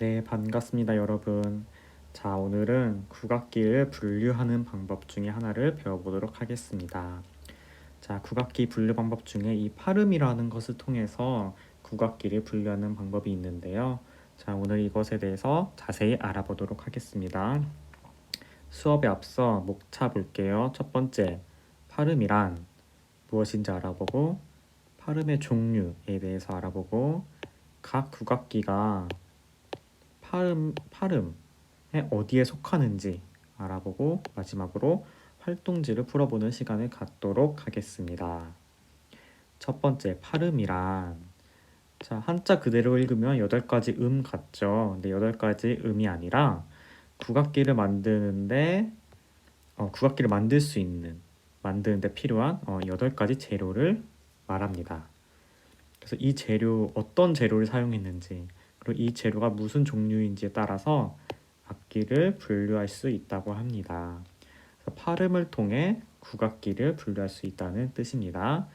네, 반갑습니다, 여러분. 자, 오늘은 국악기를 분류하는 방법 중에 하나를 배워보도록 하겠습니다. 자, 국악기 분류 방법 중에 이 파름이라는 것을 통해서 국악기를 분류하는 방법이 있는데요. 자, 오늘 이것에 대해서 자세히 알아보도록 하겠습니다. 수업에 앞서 목차 볼게요. 첫 번째, 파름이란 무엇인지 알아보고, 파름의 종류에 대해서 알아보고, 각 국악기가 파름, 파름에 어디에 속하는지 알아보고 마지막으로 활동지를 풀어보는 시간을 갖도록 하겠습니다. 첫 번째, 파름이란 자, 한자 그대로 읽으면 여덟 가지 음 같죠. 근데 여덟 가지 음이 아니라 국악기를 만드는데 어, 국악기를 만들 수 있는 만드는데 필요한 어, 여덟 가지 재료를 말합니다. 그래서 이 재료 어떤 재료를 사용했는지 그리고 이 재료가 무슨 종류인지에 따라서 악기를 분류할 수 있다고 합니다. 파름을 통해 국악기를 분류할 수 있다는 뜻입니다.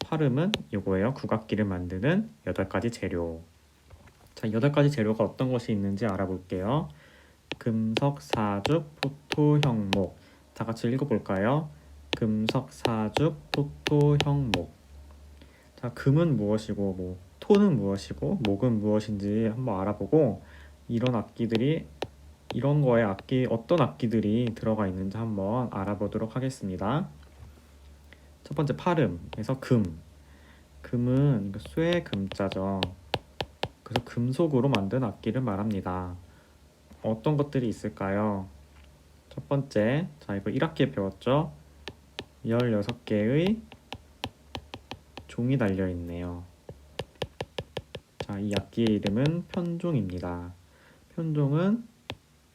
파름은 이거예요. 국악기를 만드는 여덟 가지 재료. 자, 여덟 가지 재료가 어떤 것이 있는지 알아볼게요. 금석, 사죽, 포토, 형목. 다 같이 읽어볼까요? 금석, 사죽, 포토, 형목. 자, 금은 무엇이고, 뭐, 토는 무엇이고, 목은 무엇인지 한번 알아보고, 이런 악기들이, 이런 거에 악기, 어떤 악기들이 들어가 있는지 한번 알아보도록 하겠습니다. 첫 번째, 파름에서 금. 금은 쇠 금자죠. 그래서 금속으로 만든 악기를 말합니다. 어떤 것들이 있을까요? 첫 번째, 자, 이거 1학기에 배웠죠? 16개의 종이 달려 있네요. 자, 이 악기의 이름은 편종입니다. 편종은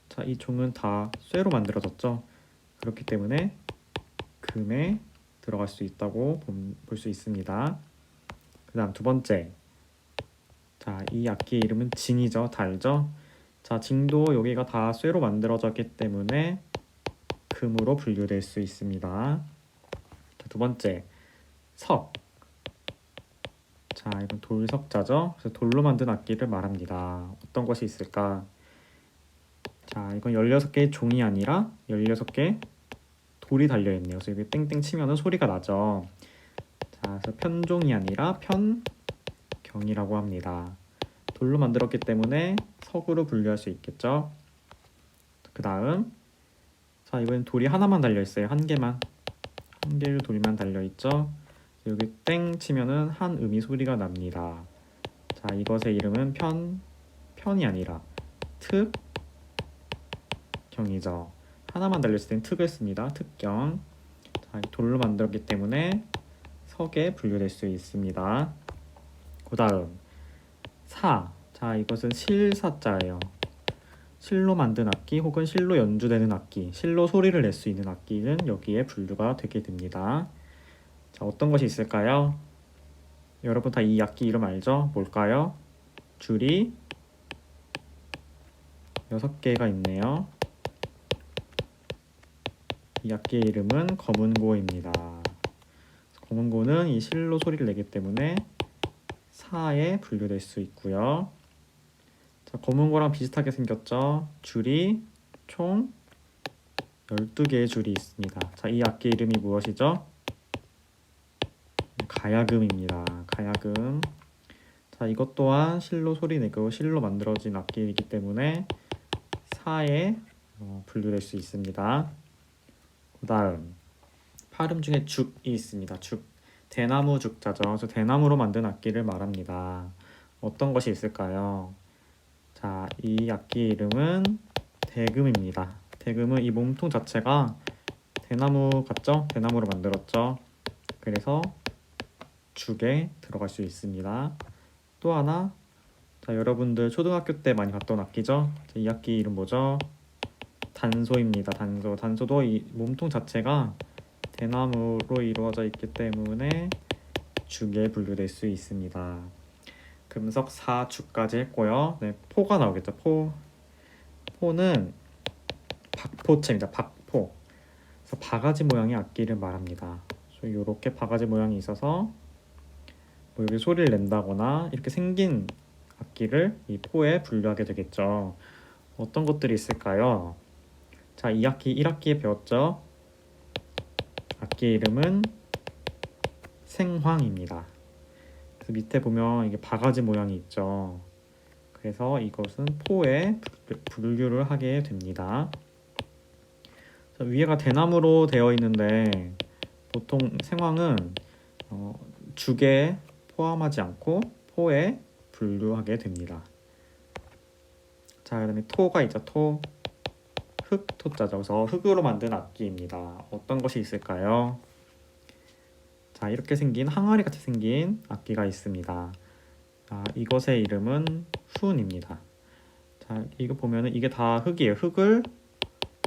자, 이 종은 다 쇠로 만들어졌죠. 그렇기 때문에 금에 들어갈 수 있다고 볼 수 있습니다. 그다음 두 번째. 자, 이 악기의 이름은 징이죠. 달죠. 자, 징도 여기가 다 쇠로 만들어졌기 때문에 금으로 분류될 수 있습니다. 자, 두 번째. 석. 자, 이건 돌석자죠. 그래서 돌로 만든 악기를 말합니다. 어떤 것이 있을까? 자, 이건 16개의 종이 아니라 16개 돌이 달려 있네요. 그래서 여기 땡땡 치면은 소리가 나죠. 자, 그래서 편종이 아니라 편경이라고 합니다. 돌로 만들었기 때문에 석으로 분류할 수 있겠죠. 그 다음, 자, 이번엔 돌이 하나만 달려 있어요. 한 개만. 한 개의 돌만 달려 있죠. 여기 땡 치면은 한 음이 소리가 납니다. 자, 이것의 이름은 편, 편이 아니라 특, 경이죠. 하나만 달렸을 땐 특을 씁니다. 특경. 자, 돌로 만들었기 때문에 석에 분류될 수 있습니다. 그 다음, 사. 자, 이것은 실사자예요. 실로 만든 악기 혹은 실로 연주되는 악기, 실로 소리를 낼 수 있는 악기는 여기에 분류가 되게 됩니다. 자, 어떤 것이 있을까요? 여러분 다 이 악기 이름 알죠? 뭘까요? 줄이 여섯 개가 있네요. 이 악기의 이름은 검은고입니다. 검은고는 이 실로 소리를 내기 때문에 사에 분류될 수 있고요. 자, 검은고랑 비슷하게 생겼죠? 줄이 총 12개의 줄이 있습니다. 자, 이 악기 이름이 무엇이죠? 가야금입니다. 가야금. 자, 이것 또한 실로 소리 내고 실로 만들어진 악기이기 때문에 사에 어, 분류될 수 있습니다. 그 다음 파름 중에 죽이 있습니다. 죽 대나무 죽자죠. 그래서 대나무로 만든 악기를 말합니다. 어떤 것이 있을까요? 자, 이 악기 이름은 대금입니다. 대금은 이 몸통 자체가 대나무 같죠? 대나무로 만들었죠. 그래서 죽에 들어갈 수 있습니다. 또 하나, 자 여러분들 초등학교 때 많이 봤던 악기죠? 이 악기 이름 뭐죠? 단소입니다. 단소. 단소도 이 몸통 자체가 대나무로 이루어져 있기 때문에 죽에 분류될 수 있습니다. 금석 사죽까지 했고요. 네, 포가 나오겠죠. 포. 포는 박포체입니다. 박포. 그래서 바가지 모양의 악기를 말합니다. 이렇게 바가지 모양이 있어서 뭐 여기 소리를 낸다거나 이렇게 생긴 악기를 이 포에 분류하게 되겠죠. 어떤 것들이 있을까요? 자, 2학기 1학기에 배웠죠. 악기 이름은 생황입니다. 그래서 밑에 보면 이게 바가지 모양이 있죠. 그래서 이것은 포에 분류를 하게 됩니다. 자, 위에가 대나무로 되어 있는데 보통 생황은 어, 죽에 포함하지 않고 포에 분류하게 됩니다. 자, 그다음에 토가 있죠. 토. 흙 토자죠. 그래서 흙으로 만든 악기입니다. 어떤 것이 있을까요? 자, 이렇게 생긴 항아리 같이 생긴 악기가 있습니다. 자, 이것의 이름은 훈입니다. 자, 이거 보면은 이게 다 흙이에요. 흙을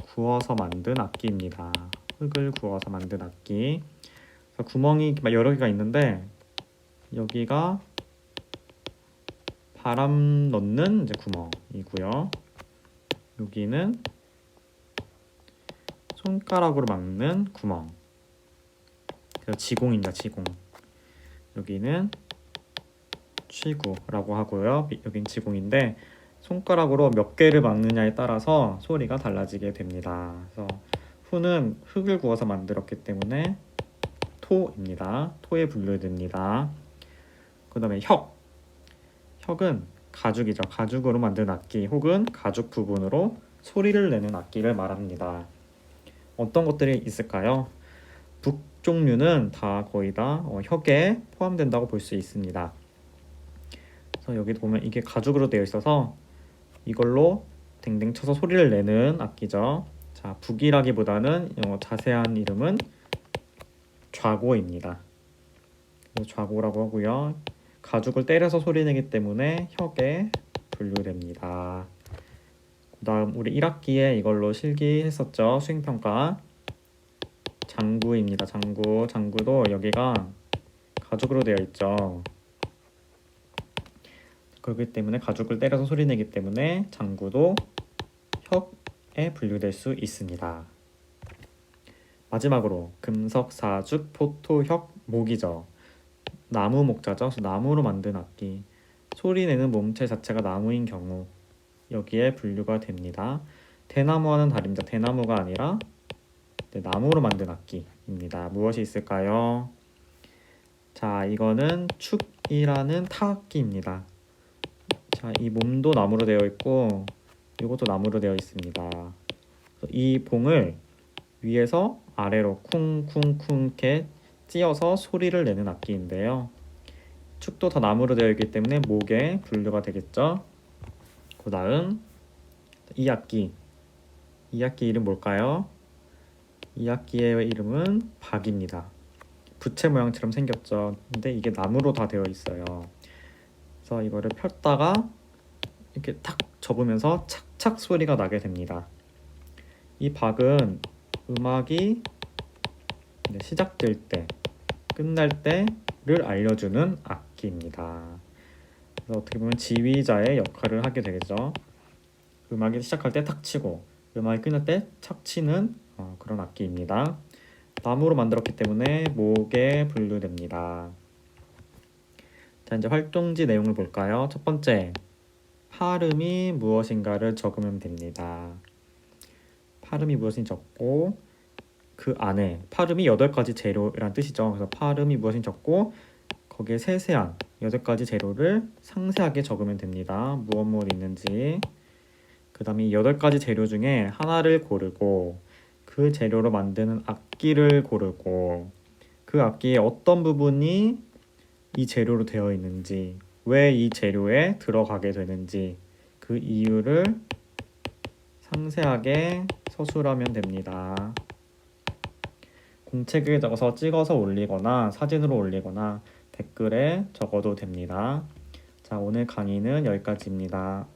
구워서 만든 악기입니다. 흙을 구워서 만든 악기. 구멍이 여러 개가 있는데 여기가 바람 넣는 이제 구멍이고요. 여기는 손가락으로 막는 구멍. 그래서 지공입니다. 지공. 여기는 취구라고 하고요. 여긴 지공인데 손가락으로 몇 개를 막느냐에 따라서 소리가 달라지게 됩니다. 그래서 후는 흙을 구워서 만들었기 때문에 토입니다. 토에 분류됩니다. 그 다음에 혁. 혁은 가죽이죠. 가죽으로 만든 악기 혹은 가죽 부분으로 소리를 내는 악기를 말합니다. 어떤 것들이 있을까요? 북 종류는 다 거의 다 어, 혁에 포함된다고 볼 수 있습니다. 그래서 여기 보면 이게 가죽으로 되어 있어서 이걸로 댕댕 쳐서 소리를 내는 악기죠. 자, 북이라기보다는 어, 자세한 이름은 좌고입니다. 좌고라고 하고요. 가죽을 때려서 소리내기 때문에 혁에 분류됩니다. 그 다음 우리 1학기에 이걸로 실기했었죠. 수행평가. 장구입니다. 장구. 장구도 여기가 가죽으로 되어 있죠. 그렇기 때문에 가죽을 때려서 소리내기 때문에 장구도 혁에 분류될 수 있습니다. 마지막으로 금석, 사죽, 포토, 혁, 목이죠. 나무 목자죠. 그래서 나무로 만든 악기. 소리 내는 몸체 자체가 나무인 경우 여기에 분류가 됩니다. 대나무와는 다릅니다. 대나무가 아니라 네, 나무로 만든 악기입니다. 무엇이 있을까요? 자, 이거는 축이라는 타악기입니다. 자, 이 몸도 나무로 되어 있고 이것도 나무로 되어 있습니다. 이 봉을 위에서 아래로 쿵쿵쿵 이렇게 찧어서 소리를 내는 악기인데요. 축도 다 나무로 되어 있기 때문에 목에 분류가 되겠죠. 그 다음 이 악기 이 악기 이름 뭘까요? 이 악기의 이름은 박입니다. 부채 모양처럼 생겼죠. 근데 이게 나무로 다 되어 있어요. 그래서 이거를 폈다가 이렇게 탁 접으면서 착착 소리가 나게 됩니다. 이 박은 음악이 시작될 때, 끝날 때를 알려주는 악기입니다. 그래서 어떻게 보면 지휘자의 역할을 하게 되겠죠. 음악이 시작할 때 탁 치고 음악이 끝날 때 착 치는 어, 그런 악기입니다. 나무로 만들었기 때문에 목에 분류됩니다. 자 이제 활동지 내용을 볼까요? 첫 번째 파름이 무엇인가를 적으면 됩니다. 파름이 무엇인지 적고 그 안에 파름이 8가지 재료라는 뜻이죠. 그래서 파름이 무엇인지 적고 거기에 세세한 8가지 재료를 상세하게 적으면 됩니다. 무엇 무엇 있는지 그 다음에 8가지 재료 중에 하나를 고르고 그 재료로 만드는 악기를 고르고 그 악기의 어떤 부분이 이 재료로 되어 있는지 왜 이 재료에 들어가게 되는지 그 이유를 상세하게 서술하면 됩니다. 공책에 적어서 찍어서 올리거나 사진으로 올리거나 댓글에 적어도 됩니다. 자, 오늘 강의는 여기까지입니다.